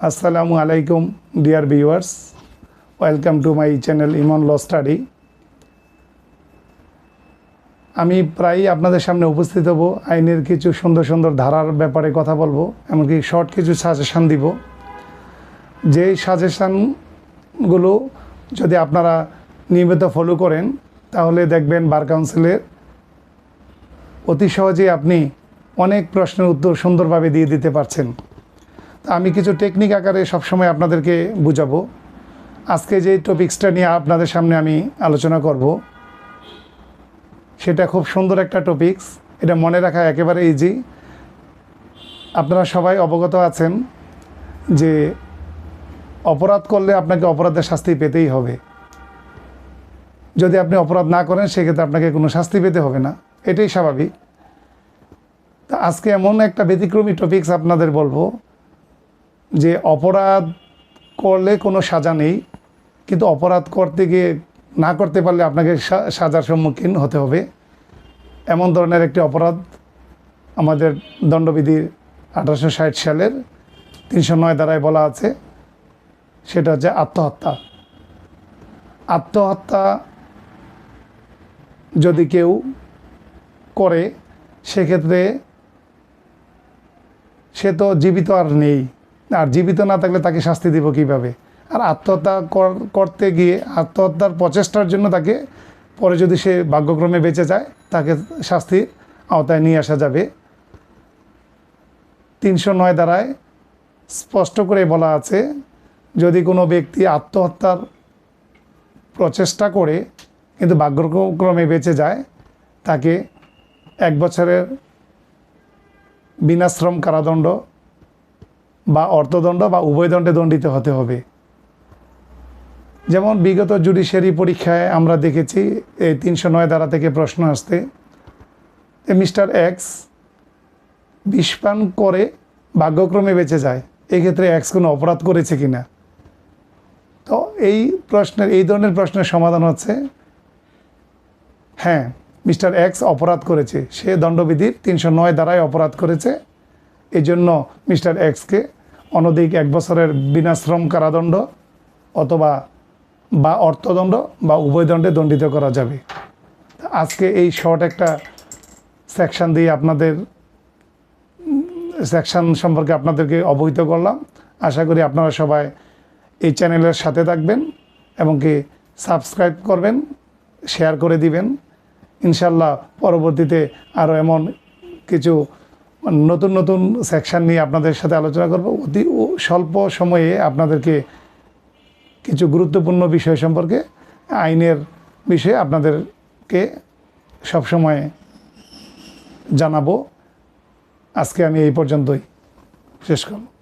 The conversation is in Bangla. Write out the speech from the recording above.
আসসালামু আলাইকুম, dear viewers. Welcome to my channel Emon law study. আমি প্রায়ই আপনাদের সামনে উপস্থিত হব, আইনের কিছু সুন্দর সুন্দর ধারার ব্যাপারে কথা বলব, এমনকি শর্ট কিছু সাজেশান দিব। যেই সাজেশানগুলো যদি আপনারা নিয়মিত ফলো করেন, তাহলে দেখবেন বার কাউন্সিলের অতি সহজেই আপনি অনেক প্রশ্নের উত্তর সুন্দরভাবে দিয়ে দিতে পারছেন। তা আমি কিছু টেকনিক আকারে সবসময় আপনাদেরকে বুঝাবো। আজকে যে টপিক্সটা নিয়ে আপনাদের সামনে আমি আলোচনা করব, সেটা খুব সুন্দর একটা টপিক্স এটা মনে রাখা একেবারে ইজি আপনারা সবাই অবগত আছেন যে অপরাধ করলে আপনাকে অপরাধের শাস্তি পেতেই হবে। যদি আপনি অপরাধ না করেন, সেক্ষেত্রে আপনাকে কোনো শাস্তি পেতে হবে না। এটাই স্বাভাবিক। তা আজকে এমন একটা ব্যতিক্রমী টপিক্স আপনাদের বলব যে অপরাধ করলে কোনো সাজা নেই, কিন্তু অপরাধ করতে গিয়ে না করতে পারলে আপনাকে সাজার সম্মুখীন হতে হবে। এমন ধরনের একটি অপরাধ আমাদের দণ্ডবিধির আঠারোশো ষাট সালের তিনশো নয় দ্বারায় বলা আছে। সেটা হচ্ছে আত্মহত্যা। আত্মহত্যা যদি কেউ করে, সেক্ষেত্রে সে তো জীবিত আর নেই। আর জীবিত না থাকলে তাকে শাস্তি দিব কীভাবে? আর আত্মহত্যা কর- করতে গিয়ে আত্মহত্যার প্রচেষ্টার জন্য তাকে, পরে যদি সে ভাগ্যক্রমে বেঁচে যায়, তাকে শাস্তির আওতায় নিয়ে আসা যাবে। তিনশো নয় দ্বারায় স্পষ্ট করে বলা আছে, যদি কোনো ব্যক্তি আত্মহত্যার প্রচেষ্টা করে, কিন্তু ভাগ্যক্রমে বেঁচে যায়, তাকে এক বছরের বিনাশ্রম কারাদণ্ড বা অর্থদণ্ড বা উভয় দণ্ডে দণ্ডিত হতে হবে। যেমন বিগত জুডিশিয়ারি পরীক্ষায় আমরা দেখেছি, এই তিনশো নয় ধারা থেকে প্রশ্ন আসতে মিস্টার এক্স বিষপান করে ভাগ্যক্রমে বেঁচে যায়, এক্ষেত্রে এক্স কোনো অপরাধ করেছে কিনা? তো এই প্রশ্নের, এই ধরনের প্রশ্নের সমাধান হচ্ছে হ্যাঁ মিস্টার এক্স অপরাধ করেছে, সে দণ্ডবিধির তিনশো নয় দ্বারাই অপরাধ করেছে এই জন্য মিস্টার এক্সকে অনধিক এক বছরের বিনাশ্রম কারাদণ্ড অথবা বা অর্থদণ্ড বা উভয় দণ্ডে দণ্ডিত করা যাবে। আজকে এই শর্ট একটা সেকশন দিয়ে আপনাদের সেকশন সম্পর্কে আপনাদেরকে অবহিত করলাম। আশা করি আপনারা সবাই এই চ্যানেলের সাথে থাকবেন এবং কি সাবস্ক্রাইব করবেন শেয়ার করে দিবেন। ইনশাল্লাহ পরবর্তীতে আরও এমন কিছু নতুন নতুন সেকশান নিয়ে আপনাদের সাথে আলোচনা করব। অতি স্বল্প সময়ে আপনাদেরকে কিছু গুরুত্বপূর্ণ বিষয় সম্পর্কে, আইনের বিষয়ে আপনাদেরকে সবসময় জানাব। আজকে আমি এই পর্যন্তই। শেষ করব